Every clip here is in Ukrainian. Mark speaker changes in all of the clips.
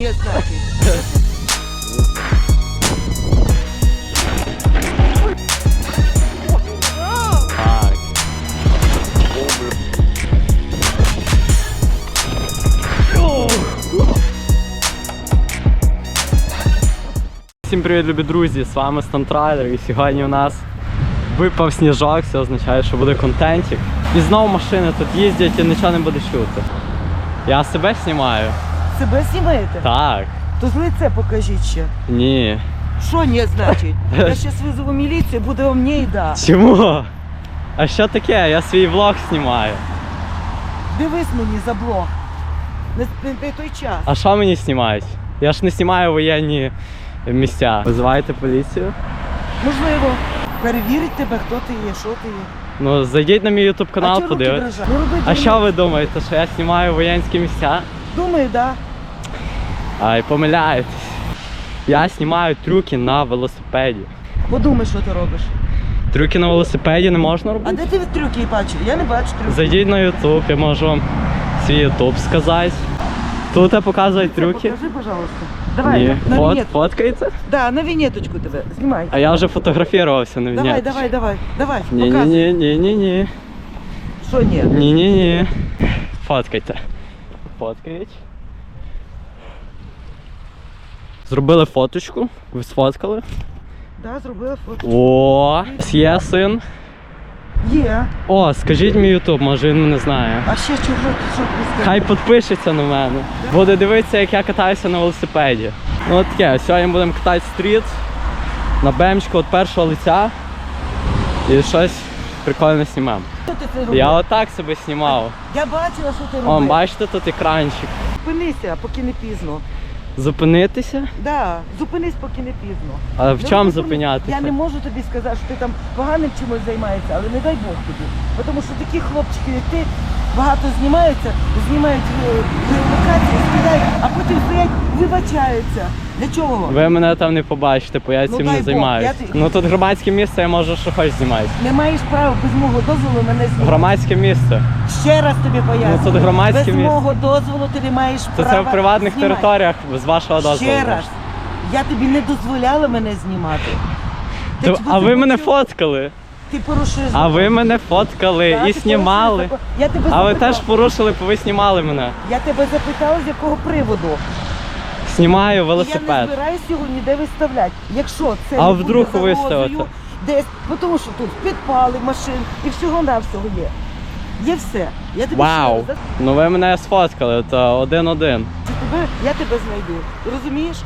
Speaker 1: не значить?
Speaker 2: Всім привіт, любі друзі! З вами Стантрайлер і сьогодні у нас випав сніжок, це означає, що буде контентик. І знову машини тут їздять і нічого не буде чути. Я себе знімаю.
Speaker 1: Себе знімаєте?
Speaker 2: Так.
Speaker 1: То з лице покажіть ще.
Speaker 2: Ні.
Speaker 1: Що не значить? Я зараз визову міліцію, буде вам не да.
Speaker 2: Чому? А що таке? Я свій влог знімаю.
Speaker 1: Дивись мені за блог. Не, не, той час.
Speaker 2: А що мені знімають? Я ж не знімаю воєнні місця. Визиваєте поліцію?
Speaker 1: Можливо, перевірить тебе, хто ти є, що ти є.
Speaker 2: Ну, зайдіть на мій
Speaker 1: а
Speaker 2: канал,
Speaker 1: руки Ну, роби
Speaker 2: А що ви думаєте, що я знімаю воєнські місця?
Speaker 1: Думаю, да.
Speaker 2: Ай, помиляєтесь. Я знімаю трюки на велосипеді.
Speaker 1: Подумай, що ти робиш.
Speaker 2: Трюки на велосипеді не можна робити.
Speaker 1: А де ти трюки бачиш? Я не бачу трюки.
Speaker 2: Зайдіть на YouTube, я можу вам свій YouTube сказати. Тут я показую трюки.
Speaker 1: Покажи, пожалуйста. Давай,
Speaker 2: Ні.
Speaker 1: на,
Speaker 2: Фот,
Speaker 1: вінет.
Speaker 2: фоткаєте?
Speaker 1: Да, на вінеточку тебе. Знімай.
Speaker 2: А я вже фотографувався на
Speaker 1: Давай, давай, давай, давай.
Speaker 2: Ні, ні,
Speaker 1: показуй.
Speaker 2: ні, ні, ні, ні.
Speaker 1: Що ні?
Speaker 2: Ні, ні, ні. Фоткайте. Фоткають. Зробили фоточку. Ви сфоткали?
Speaker 1: Да, зробила фото.
Speaker 2: О, є син.
Speaker 1: Є.
Speaker 2: О, скажіть мій ютуб, може він мене знає.
Speaker 1: А ще чого ти що ти
Speaker 2: Хай підпишеться на мене. Буде дивитися, як я катаюся на велосипеді. Ну от таке, сьогодні будемо катати стріт на бемчку від першого лиця і щось прикольне знімемо.
Speaker 1: Що ти це робив?
Speaker 2: Я отак себе знімав.
Speaker 1: Я бачила, що ти робив.
Speaker 2: О, бачите, тут екранчик.
Speaker 1: Зупинися, поки не пізно.
Speaker 2: Зупинитися?
Speaker 1: Да, зупинись, поки не пізно.
Speaker 2: А в чому зупинятися?
Speaker 1: Я не можу тобі сказати, що ти там поганим чимось займаєшся, але не дай Бог тобі. Тому що такі хлопчики, як ти, багато знімаються, знімають е, локації, скидають, а потім стоять, вибачаються. Для чого?
Speaker 2: Ви мене там не побачите, бо я
Speaker 1: Ну,
Speaker 2: цим не займаюся.
Speaker 1: я
Speaker 2: Ну тут громадське місце, я можу що хоч знімати.
Speaker 1: Не маєш права без мого дозволу мене знімати.
Speaker 2: Громадське місце.
Speaker 1: Ще раз тобі поясню.
Speaker 2: Ну, тут громадське
Speaker 1: Без
Speaker 2: місце.
Speaker 1: мого дозволу ти не маєш
Speaker 2: То
Speaker 1: права
Speaker 2: це в приватних
Speaker 1: знімати.
Speaker 2: територіях з вашого дозволу.
Speaker 1: Ще раз. Я тобі не дозволяла мене знімати. Ти
Speaker 2: а ви мене фоткали.
Speaker 1: Ти порушуєш
Speaker 2: А ви мене фоткали
Speaker 1: Так,
Speaker 2: і
Speaker 1: ти
Speaker 2: знімали.
Speaker 1: порушуєш закон. Я тебе
Speaker 2: А ви
Speaker 1: запитала.
Speaker 2: теж порушили, бо ви знімали мене.
Speaker 1: Я тебе запитала, з якого приводу.
Speaker 2: Знімаю
Speaker 1: І я не
Speaker 2: велосипед.
Speaker 1: збираюсь його ніде виставляти. Якщо це
Speaker 2: А
Speaker 1: не
Speaker 2: вдруг
Speaker 1: буде загрозою,
Speaker 2: виставите?
Speaker 1: десь, бо тому що тут підпали машин і всього навсього є. Є все. Я тобі
Speaker 2: Вау!
Speaker 1: ще раз
Speaker 2: Ну ви мене сфоткали, то один-один.
Speaker 1: за тебе, я тебе знайду. Розумієш?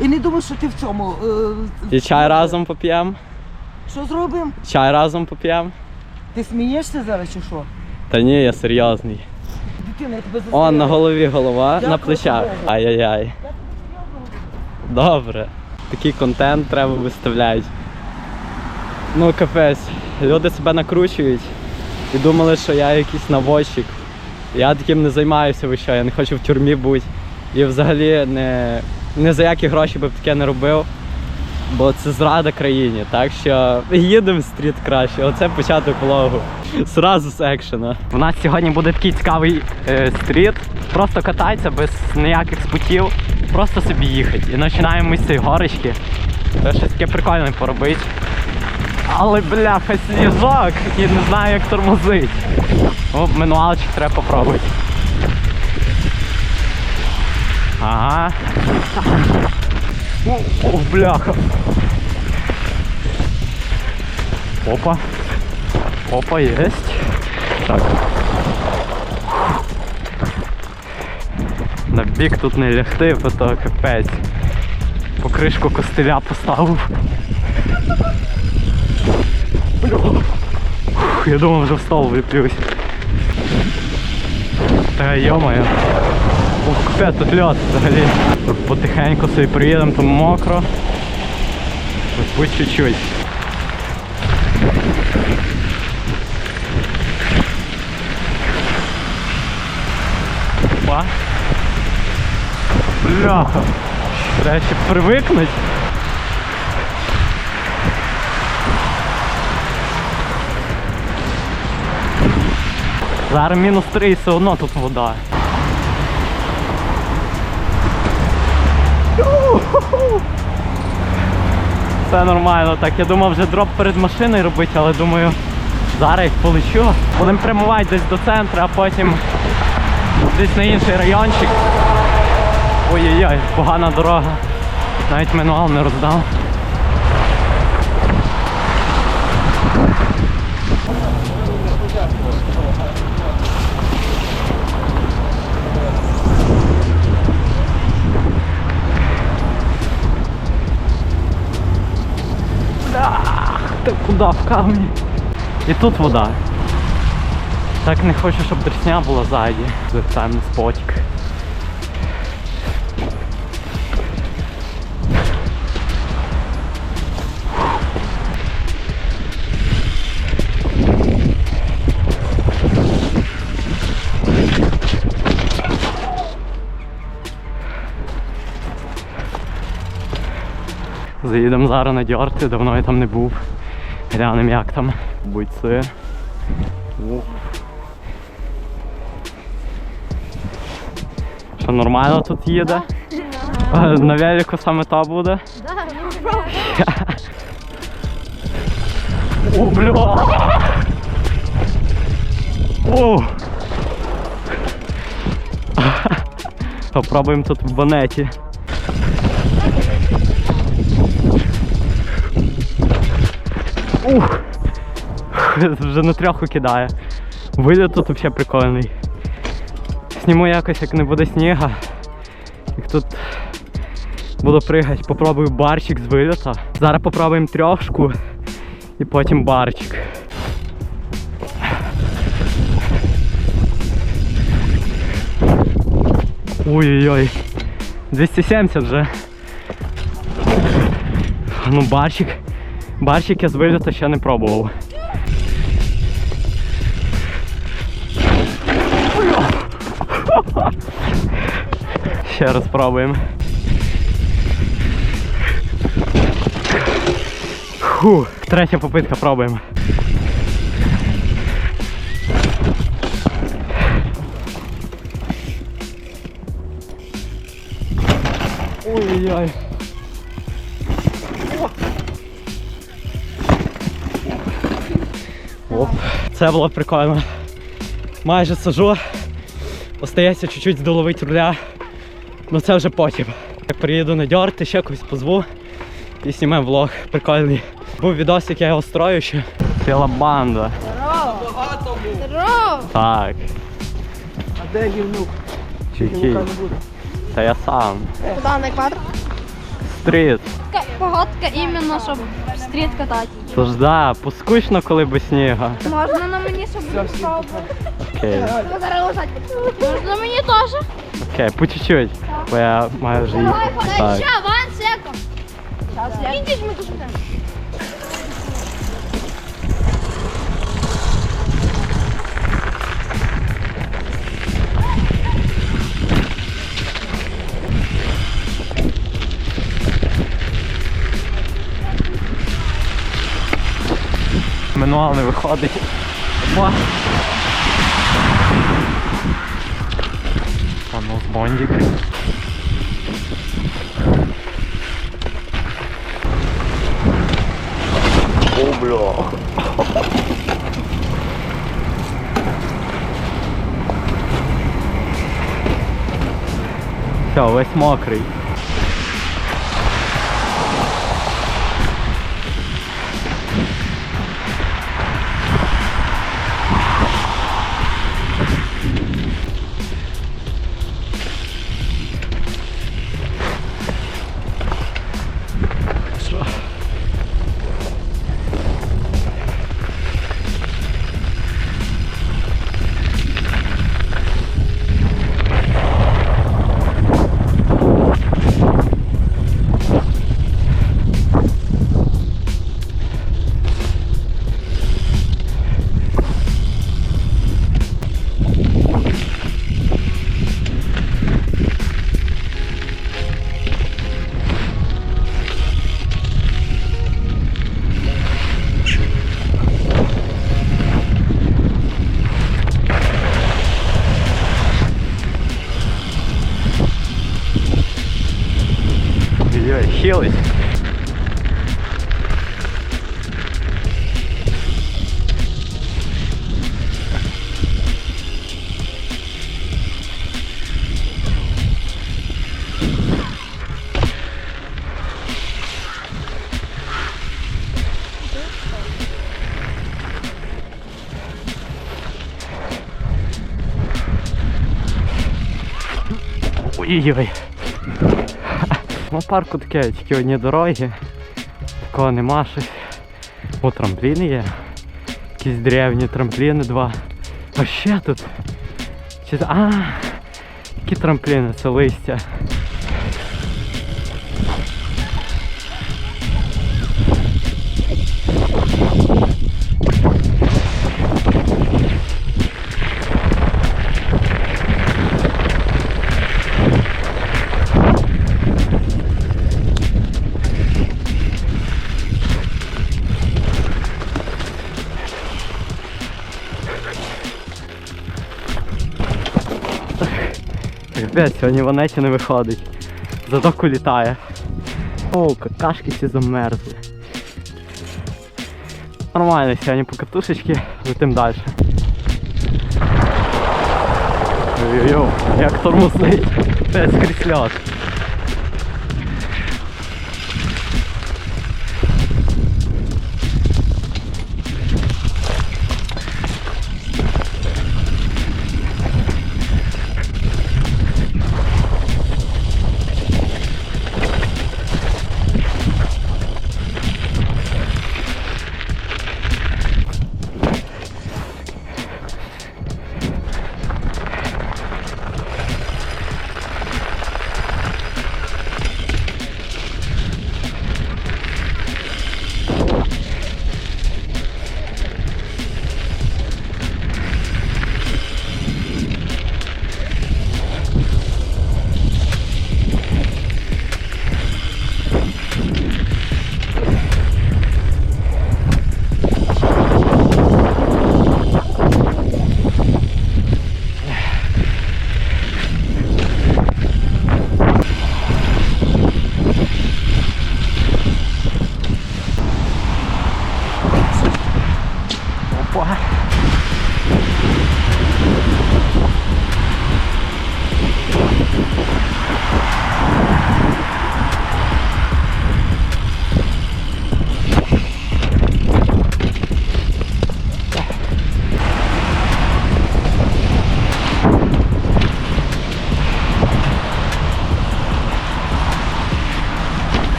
Speaker 1: І не думай, що ти в цьому. е,
Speaker 2: І чай разом поп'ємо.
Speaker 1: Що зробимо?
Speaker 2: Чай разом поп'ємо.
Speaker 1: Ти смієшся зараз чи що?
Speaker 2: Та ні, я серйозний.
Speaker 1: Дитина, я тебе
Speaker 2: О, на голові голова,
Speaker 1: Дякую,
Speaker 2: на плечах. Ай-яй-яй. Добре. Такий контент треба виставляти. Ну, капець. Люди себе накручують і думали, що я якийсь наводчик. Я таким не займаюся, ви що, я не хочу в тюрмі бути. І взагалі не, не за які гроші би б таке не робив. Бо це зрада країні, так що їдемо в стріт краще. Оце початок влогу. Зразу з екшена. У нас сьогодні буде такий цікавий е, стріт. Просто кататися без ніяких спутів, просто собі їхати. І починаємо ми з цієї горочки. Треба щось таке прикольне поробити. Але бляха, сніжок і не знаю як тормозить. О, мануалчик треба попробувати. Ага. О, о, бляха. Опа. Опа, есть. Так. На тут не лягти, бо то капець. Покришку костиля поставив. Я думав, вже в стол виплюсь. Та йомаю. Ох, капець, тут льот взагалі. Потихеньку собі приїдемо, там мокро. Ось чуть-чуть. Опа. Бляха. Треба ще привикнуть. Зараз мінус 3 і все одно тут вода. Все нормально. Так, я думав вже дроп перед машиною робити, але думаю, зараз їх полечу. Будемо прямувати десь до центру, а потім десь на інший райончик. Ой-ой-ой, погана дорога. Навіть мануал не роздав. Куди в камні? І тут вода. Так не хочу, щоб дресня була ззаді. Звертаємо на спотик. Заїдемо зараз на дьорти, давно я там не був. Глянемо як там. Бойці. Що нормально тут їде? На велику саме та буде? О, бля! О! Попробуємо тут в банеті. Ух! Вже на трьоху кидає. Виліт тут взагалі прикольний. Сніму якось, як не буде сніга. Як тут буду пригати, попробую барчик з виліта. Зараз попробуємо трьошку і потім барчик. Ой-ой-ой. 270 вже. Ну, барчик. Барчик я з виліта ще не пробував. Ще раз пробуємо. Фу, третя попитка пробуємо. Ой-ой-ой. Оп. Це було прикольно. Майже сажу. Остається чуть-чуть доловити руля. Ну це вже потім. Як приїду на дьорти, ще когось позву і знімемо влог прикольний. Був відос, як я його строю ще. Ціла банда.
Speaker 3: Здорово!
Speaker 2: Так.
Speaker 1: А де гівнук?
Speaker 2: Чики. Та я сам.
Speaker 3: Куда на квадр?
Speaker 2: Стріт.
Speaker 3: Погодка іменно, щоб стріт катати.
Speaker 2: Тож да, поскучно, коли без сніга.
Speaker 3: Можна на мені, щоб спробувати?
Speaker 2: Окей.
Speaker 3: Зараз лежать. Можна мені теж?
Speaker 2: Окей, по чуть-чуть. Бо я маю вже їхати. Так.
Speaker 3: ван секо. Ідіть, ми тут
Speaker 2: Мануал не виходить. Опа. А ну, бондик. О, бля. Все, весь мокрий. Ой-ой-ой. Ну, парку таке, тільки одні дороги. Такого нема щось. О, трампліни є. Якісь древні трампліни два. А ще тут. Чи... А, які трампліни, це листя. Капець, сьогодні Ванеті не виходить. Зато літає. О, какашки всі замерзли. Нормально, сьогодні по катушечки, летим далі. Ой-ой-ой, як тормозить. Капець крізь льот.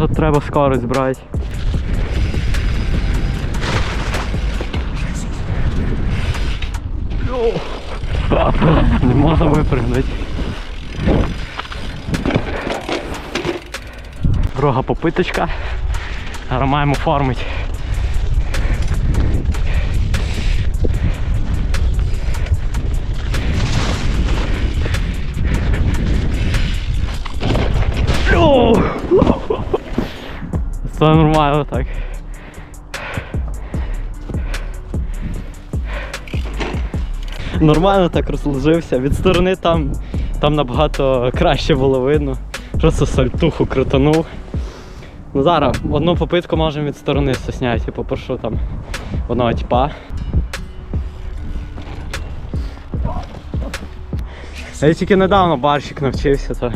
Speaker 2: Тут треба скорость брати. Не можна випрыгнути. Дорога попиточка. Зараз маємо формити. Все нормально так. Нормально так розложився. Від сторони там, там набагато краще було видно. Просто сальтуху крутанув. Ну зараз одну попитку можемо від сторони сосняти, попрошу там одного типа. Я тільки недавно барщик навчився, то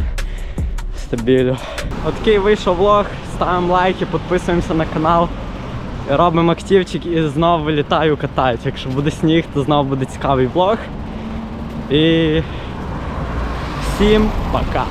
Speaker 2: стабілю. Отакий вийшов влог, ставимо лайки, підписуємося на канал. Робимо активчик і знову вилітаю катаюсь. Якщо буде сніг, то знову буде цікавий влог. І всім пока!